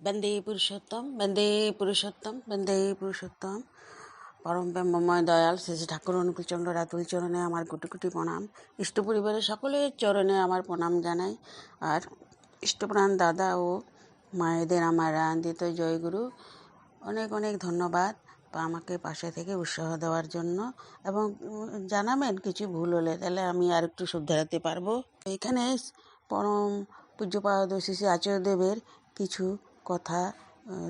বন্দে পুরুষোত্তম বন্দে পুরুষোত্তম বন্দে পুরুষোত্তম পরম ব্রহ্মময় দয়াল শ্রী ঠাকুর অনুকূলচন্দ্র রাতুল চরণে আমার কোটি কোটি প্রণাম ইষ্ট পরিবারের সকলের চরণে আমার প্রণাম জানাই আর ইষ্টপ্রাণ দাদা ও মায়েদের আমার আনন্দিত জয়গুরু অনেক অনেক ধন্যবাদ বা আমাকে পাশে থেকে উৎসাহ দেওয়ার জন্য। এবং জানাবেন কিছু ভুল হলে, তাহলে আমি আর একটু শুধরাতে পারব। এখানে পরম পূজ্যপাদ শ্রী আচার্যদেবের কিছু কথা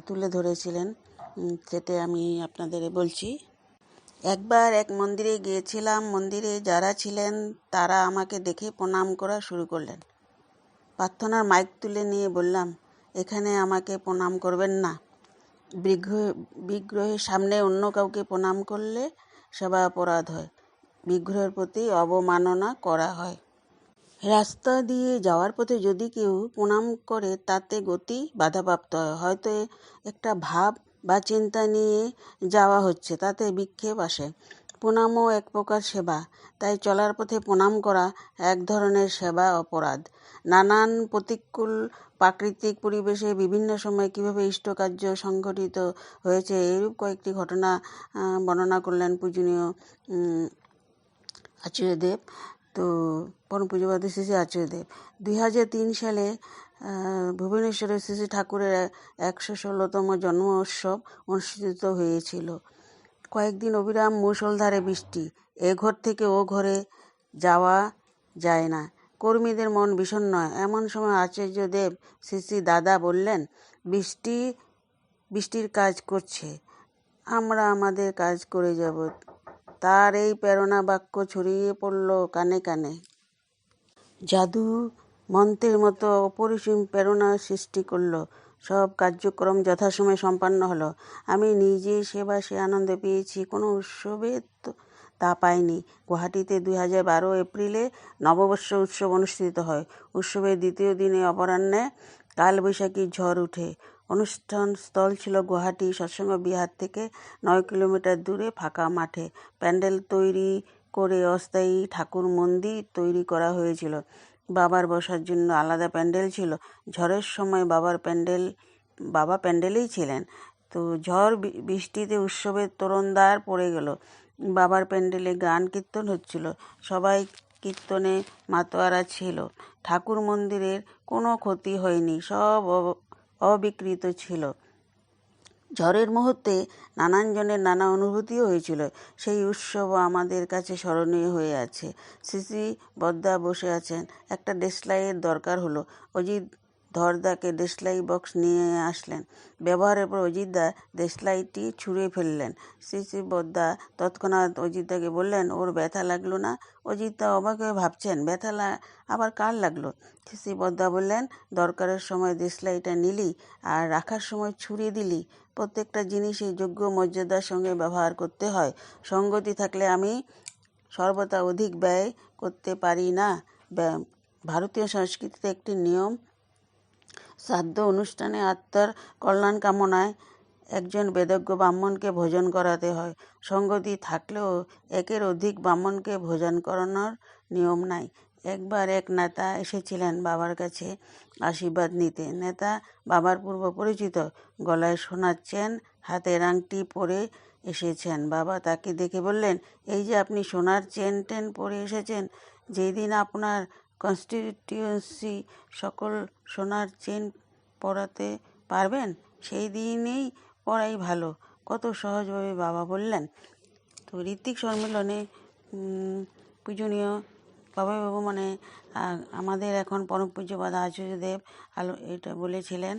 তুলে ধরেছিলেন। সেটা আমি আপনাদের বলছি, একবার এক মন্দিরে গিয়েছিলাম, মন্দিরে যারা ছিলেন, তারা আমাকে দেখে প্রণাম করা শুরু করলেন। প্রার্থনার মাইক তুলে নিয়ে বললাম, এখানে আমাকে প্রণাম করবেন না। বিগ্রহ, বিগ্রহের সামনে অন্য কাউকে প্রণাম করলে সেবা অপরাধ হয়। বিগ্রহের প্রতি অবমাননা করা হয়। রাস্তা দিয়ে যাওয়ার পথে যদি কেউ প্রণাম করে, তাতে গতি বাধাপ্রাপ্ত হয়। হয়তো একটা ভাব বা চিন্তা নিয়ে যাওয়া হচ্ছে, তাতে বিক্ষেপ আসে। প্রণামও এক প্রকার সেবা। তাই চলার পথে প্রণাম করা এক ধরনের সেবা অপরাধ। নানান প্রতিকূল প্রাকৃতিক পরিবেশে বিভিন্ন সময় কীভাবে ইষ্টকার্য সংঘটিত হয়েছে, এরূপ কয়েকটি ঘটনা বর্ণনা করলেন পূজনীয় আচার্যদেব। তো পরম পূজ্যপাদ শ্রী শ্রী আচার্যদেব। দুই হাজার তিন সালে ভুবনেশ্বরের শ্রী শ্রী ঠাকুরের একশো ষোলোতম জন্ম উৎসব অনুষ্ঠিত হয়েছিল। কয়েকদিন অবিরাম মুষলধারে বৃষ্টি। এ ঘর থেকে ও ঘরে যাওয়া যায় না। কর্মীদের মন বিষণ্ণ এমন সময় আচার্যদেব শ্রী শ্রী দাদা বললেন, বৃষ্টি, বৃষ্টির কাজ করছে। আমরা আমাদের কাজ করে যাব। তার এই প্রেরণা বাক্য ছড়িয়ে পড়ল কানে কানে। জাদু মন্ত্রের মতো অপরিসীম প্রেরণা সৃষ্টি করল। সব কার্যক্রম যথাসময়ে সম্পন্ন হলো। আমি নিজে সেবা সে আনন্দ পেয়েছি। কোনো উৎসবে তো পাইনি। গুয়াহাটিতে দুই হাজার বারো এপ্রিলে নববর্ষ উৎসব অনুষ্ঠিত হয়। উৎসবের দ্বিতীয় দিনে অপরাহ্নে কালবৈশাখী ঝড় উঠে। অনুষ্ঠান স্থল ছিল গুয়াহাটি, সৎসঙ্গ বিহার থেকে নয় কিলোমিটার দূরে ফাঁকা মাঠে। প্যান্ডেল তৈরি করে অস্থায়ী ঠাকুর মন্দির তৈরি করা হয়েছিল। বাবার বসার জন্য আলাদা প্যান্ডেল ছিল। ঝড়ের সময় বাবার প্যান্ডেল, বাবা প্যান্ডেলেই ছিলেন। তো ঝড় বৃষ্টিতে উৎসবের তোরণদ্বার পড়ে গেল। বাবার প্যান্ডেলে গান কীর্তন হচ্ছিল। সবাই কীর্তনে মাতোয়ারা ছিল। ঠাকুর মন্দিরের কোনো ক্ষতি হয়নি। সব অবিকৃত ছিল। ঝড়ের মুহূর্তে নানান জনের নানা অনুভূতিও হয়েছিল। সেই উৎসবও আমাদের কাছে স্মরণীয় হয়ে আছে। সিসি বদ্দা বসে আছেন। একটা ডেস্কলাইয়ের দরকার হলো। অজিত ধরদাকে দেশলাই বক্স নিয়ে আসলেন। ব্যবহারের পর অজিতদা দেশলাইটি ছুঁড়ে ফেললেন। শ্রী শ্রী বদ্দা তৎক্ষণাৎ অজিতদাকে বললেন, ওর ব্যথা লাগল না? অজিতদা অবাক হয়ে ভাবছেন, ব্যথা আবার কার লাগল? শ্রী শ্রী বদ্দা বললেন, দরকারের সময় দেশলাইটা নিলি আর রাখার সময় ছুঁড়ে দিলি। প্রত্যেকটা জিনিসই যোগ্য মর্যাদার সঙ্গে ব্যবহার করতে হয়। সঙ্গতি থাকলে আমি সর্বদা অধিক ব্যয় করতে পারি না। ভারতীয় সংস্কৃতিতে একটি নিয়ম শ্রাদ্ধ অনুষ্ঠানে আত্মার কল্যাণ কামনায় একজন বেদজ্ঞ ব্রাহ্মণকে ভোজন করাতে হয়। সঙ্গতি থাকলেও একের অধিক ব্রাহ্মণকে ভোজন করানোর নিয়ম নাই। একবার এক নেতা এসেছিলেন বাবার কাছে আশীর্বাদ নিতে। নেতা বাবার পূর্ব পরিচিত গলায় সোনার চেন হাতের আংটি পরে এসেছেন। বাবা তাকে দেখে বললেন, এই যে আপনি সোনার চেন টেন পরে এসেছেন যেই দিন আপনার কনস্টিটিউয়েন্সি সকল সোনার চেন পরাতে পারবেন? সেই দিনেই পরাই ভালো। কত সহজভাবে বাবা বললেন। তো ঋত্বিক সম্মেলনে পূজনীয় বাবাই বাবু মানে আমাদের এখন পরম পূজ্যপাদ আচার্যদেব আলো, এটা বলেছিলেন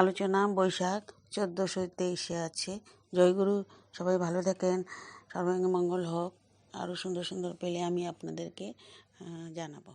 আলোচনা বৈশাখ চোদ্দোশো তেইশে আছে। জয়গুরু, সবাই ভালো থাকেন। সর্বাঙ্গ মঙ্গল হোক। আরও সুন্দর সুন্দর পেলে আমি আপনাদেরকে জানাব।